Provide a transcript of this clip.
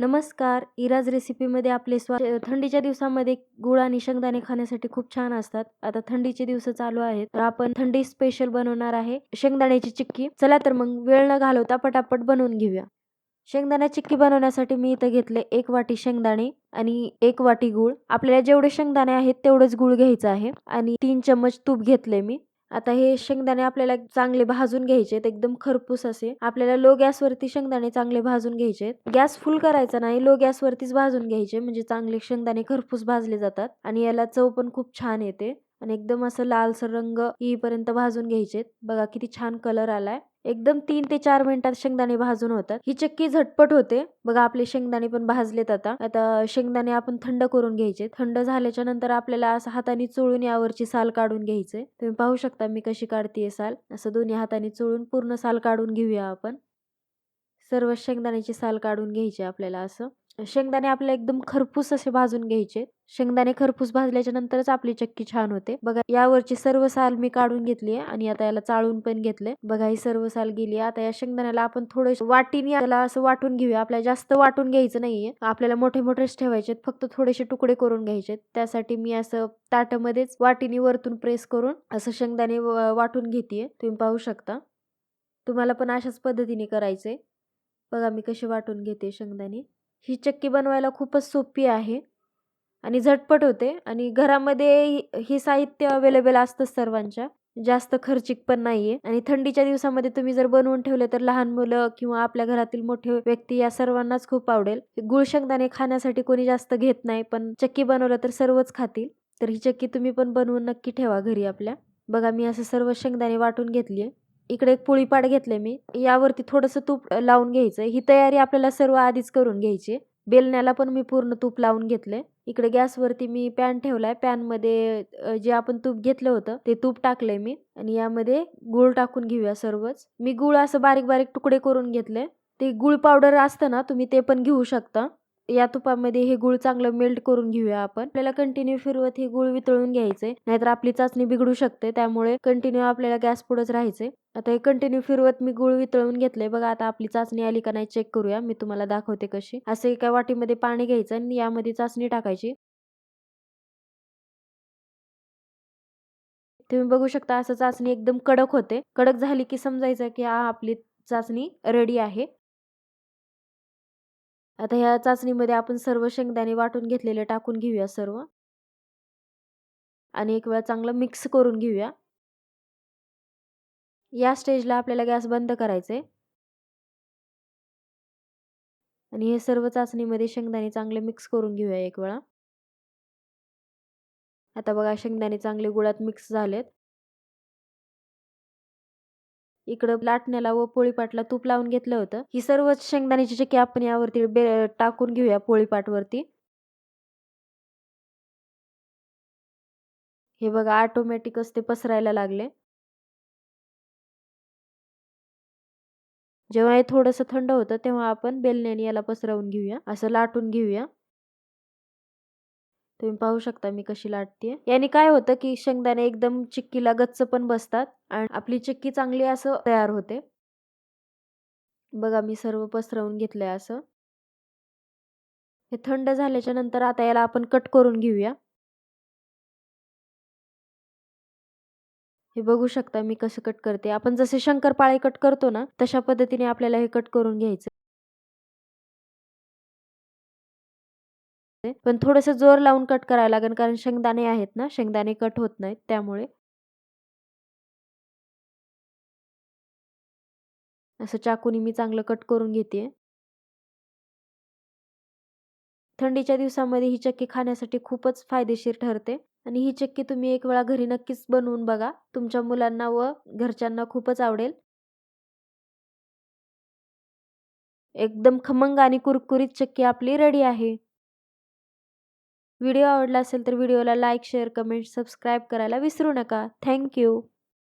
नमस्कार. इराज रेसिपीमध्ये आपले स्वा थंडीच्या दिवसामध्ये गुळ आणि शेंगदाणे खाण्यासाठी खूप छान असतात. आता थंडीचे दिवस चालू आहेत. तर आपण थंडी स्पेशल बनवणार आहे शेंगदाण्याची चिक्की. चला तर मग वेळ न घालवता पटापट बनवून घेऊया. शेंगदाणा चिक्की बनवण्यासाठी मी इथं घेतले एक वाटी शेंगदाणे आणि एक वाटी गूळ. आपल्याला जेवढे शेंगदाणे आहेत तेवढंच गूळ घ्यायचं आहे. आणि तीन चम्मच तूप घेतले मी. आता हे शेंगदाणे आपल्याला चांगले भाजून घ्यायचे एकदम खरपूस असे. आपल्याला लो गॅसवरती शेंगदाणे चांगले भाजून घ्यायचे गॅस फुल करायचा नाही लो गॅसवरतीच भाजून घ्यायचे. म्हणजे चांगले शेंगदाणे खरपूस भाजले जातात. आणि याला चव पण खूप छान येते. आणि एकदम असं लालसर रंग येईपर्यंत भाजून घ्यायचे बघा किती छान कलर आलाय. एकदम तीन ते चार मिनिटात शेंगदाणे भाजून होतात. ही चक्की झटपट होते. बघा आपले शेंगदाणे पण भाजलेत आता. आता शेंगदाणे आपण थंड करून घ्यायचे थंड झाल्याच्यानंतर आपल्याला असं हाताने चोळून यावरची साल काढून घ्यायचे तुम्ही पाहू शकता मी कशी काढतीये साल. असं दोन्ही हाताने चोळून पूर्ण साल काढून घेऊया आपण. सर्व शेंगदाण्याची साल काढून घ्यायची आपल्याला असं. शेंगदाणे आपल्याला एकदम खरपूस असे भाजून घ्यायचे. शेंगदाणे खरपूस भाजल्याच्या नंतरच आपली चक्की छान होते. बघा यावरची सर्व साल मी काढून घेतली आहे आणि आता याला चाळून पण घेतले बघा ही सर्व साल गेली आता या शेंगदाण्याला आपण थोडे वाटीने याला असं वाटून घेऊया. आपल्याला जास्त वाटून घ्यायचं नाहीये. आपल्याला मोठे मोठेच ठेवायचे फक्त थोडेसे तुकडे करून घ्यायचे त्यासाठी मी असं ताटामध्येच वाटीने वरतून प्रेस करून असं शेंगदाणे वाटून घेते तुम्ही पाहू शकता. तुम्हाला पण अशाच पद्धतीने करायचंय. बघा मी कसे वाटून घेते शेंगदाणे. ही चक्की बनवायला खूपच सोपी आहे आणि झटपट होते आणि घरामध्ये हे साहित्य अवेलेबल असतं सर्वांच्या. जास्त खर्चिक पण नाही आहे आणि थंडीच्या दिवसामध्ये तुम्ही जर बनवून ठेवले तर लहान मुलं किंवा आपल्या घरातील मोठे व्यक्ती या सर्वांनाच खूप आवडेल. गुळ शेंगदाणे खाण्यासाठी कोणी जास्त घेत नाही पण चक्की बनवलं तर सर्वच खातील. तर ही चक्की तुम्ही पण बनवून नक्की ठेवा घरी आपल्या. बघा मी असं सर्व शेंगदाणे वाटून घेतली आहे इकडे एक पोळीपाड घेतलं मी. यावरती थोडंसं तूप लावून घ्यायचं. ही तयारी आपल्याला सर्व आधीच करून घ्यायची. बेलण्याला पण मी पूर्ण तूप लावून घेतले इकडे गॅसवरती मी पॅन ठेवलाय. पॅनमध्ये जे आपण तूप घेतलं होतं ते तूप टाकलंय मी. आणि यामध्ये गुळ टाकून घेऊया सर्वच. मी गुळ असं बारीक बारीक तुकडे करून घेतले ते गुळ पावडर असतं ना तुम्ही ते पण घेऊ शकता. या तुपामध्ये हे गुळ चांगलं मेल्ट करून घेऊया आपण. आपल्याला कंटिन्यू फिरवत हे गुळ वितळून घ्यायचे. नाहीतर आपली चाचणी बिघडू शकते. त्यामुळे कंटिन्यू आपल्याला गॅस पुढेच राहायचे. आता हे कंटिन्यू फिरवत मी गुळ वितळून घेतलंय. बघा आता आपली चाचणी आली का नाही चेक करूया. मी तुम्हाला दाखवते कशी. असं एका वाटीमध्ये पाणी घ्यायचं आणि यामध्ये चाचणी टाकायची. तुम्ही बघू शकता असं चाचणी एकदम कडक होते. कडक झाली की समजायचं की हा आपली चाचणी रेडी आहे. आता ह्या चाचणीमध्ये आपण सर्व शेंगदाणे वाटून घेतलेले टाकून घेऊया सर्व. आणि एक वेळा चांगलं मिक्स करून घेऊया. या स्टेजला आपल्याला गॅस बंद करायचे आणि हे सर्व चाचणीमध्ये शेंगदाणे चांगले मिक्स करून घेऊया एक वेळा. आता बघा शेंगदाणे चांगले गुळात मिक्स झालेत. इकडं लाटण्याला व पोळीपाटला तूप लावून घेतलं होतं. ही सर्व शेंगदाण्याची चक्की आपण यावरती टाकून घेऊया पोळीपाटवरती. हे बघा ऑटोमॅटिकच ते पसरायला लागले. जेव्हा हे थोडंसं थंड होतं तेव्हा आपण बेलण्याने याला पसरवून घेऊया. असं लाटून घेऊया. तुम्ही पाहू शकता मी कशी लाटते याने काय होतं की शेंगदाणे एकदम चिक्कीला गच्च पण बसतात आणि आपली चिक्की चांगली असं तयार होते. बघा मी सर्व पसरवून घेतलंय असं. हे थंड झाल्याच्यानंतर आता याला आपण कट करून घेऊया. हे बघू शकता मी कसं कट करते. आपण जसे शंकरपाळे कट करतो ना तशा पद्धतीने आपल्याला हे कट करून घ्यायचं. पण थोडंसं जोर लावून कट करायला लागेल कारण शेंगदाणे आहेत ना शेंगदाणे कट होत नाहीत त्यामुळे. असं चाकूनी मी चांगलं कट करून घेते थंडीच्या दिवसामध्ये ही चक्की खाण्यासाठी खूपच फायदेशीर ठरते आणि ही चक्की तुम्ही एक वेळा घरी नक्कीच बनवून बघा. तुमच्या मुलांना व घरच्यांना खूपच आवडेल. एकदम खमंग आणि कुरकुरीत चक्की आपली रेडी आहे. व्हिडिओ आवडला असेल तर व्हिडिओला लाईक शेअर कमेंट सबस्क्राईब करायला विसरू नका. थँक्यू